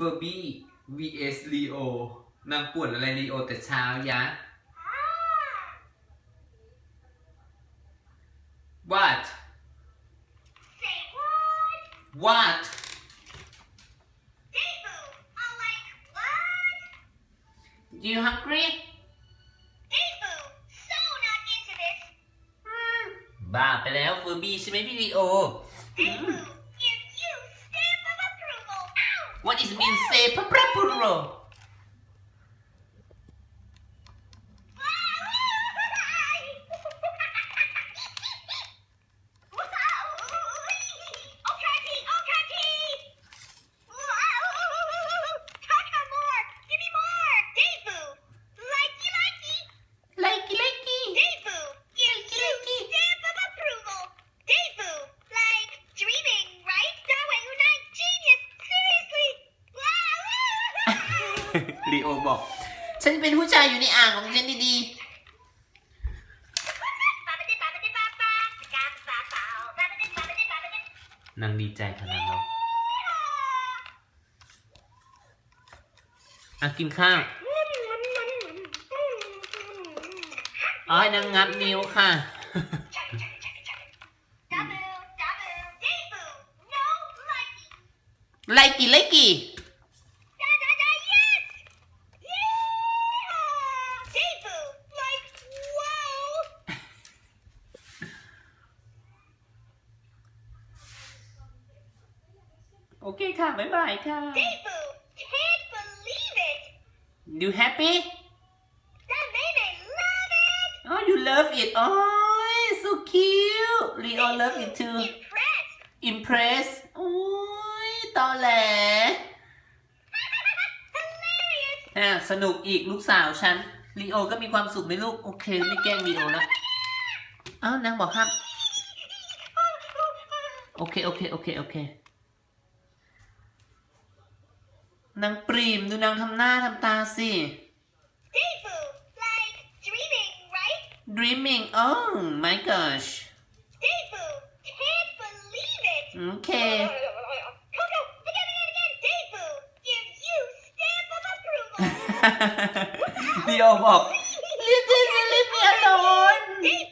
เฟอร์บี้ vs ลีโอนางปวดอะไรลีโอแต่เช้า ยะ what what you hungry บ้าไปแล้วเฟอร์บี้ใช่ไหมพี่ลีโอ What is means say papapurro? ลีโอบอกฉันเป็นผู้ชายอยู่ในอ่างของฉันดีๆนางดีใจขนาดนั้นอ่ะกินข้าวอ้อยนางงับนิ้วค่ะไลกี่ไลกี่โอเคค่ะ บ๊ายบายค่ะ y can't believe it. you happy That made I love it. oh you love it oh so cute Leo love it too Impressed. impress โอ้ยตอแหล Hilarious. อ่ะสนุกอีก ลูกสาวฉันลีโอก็มีความสุขไหมลูก โอเค ไม่แกล้งลีโอแล้วอ้าวนางบอกครับ โอเค โอเค โอเคโอเคนางปรีมดูนางทำหน้า ทำตา สิ People like dreaming right dreaming oh my gosh People can't believe it okay i i i e l e i e t l ดียวบอก leave this leave me a l e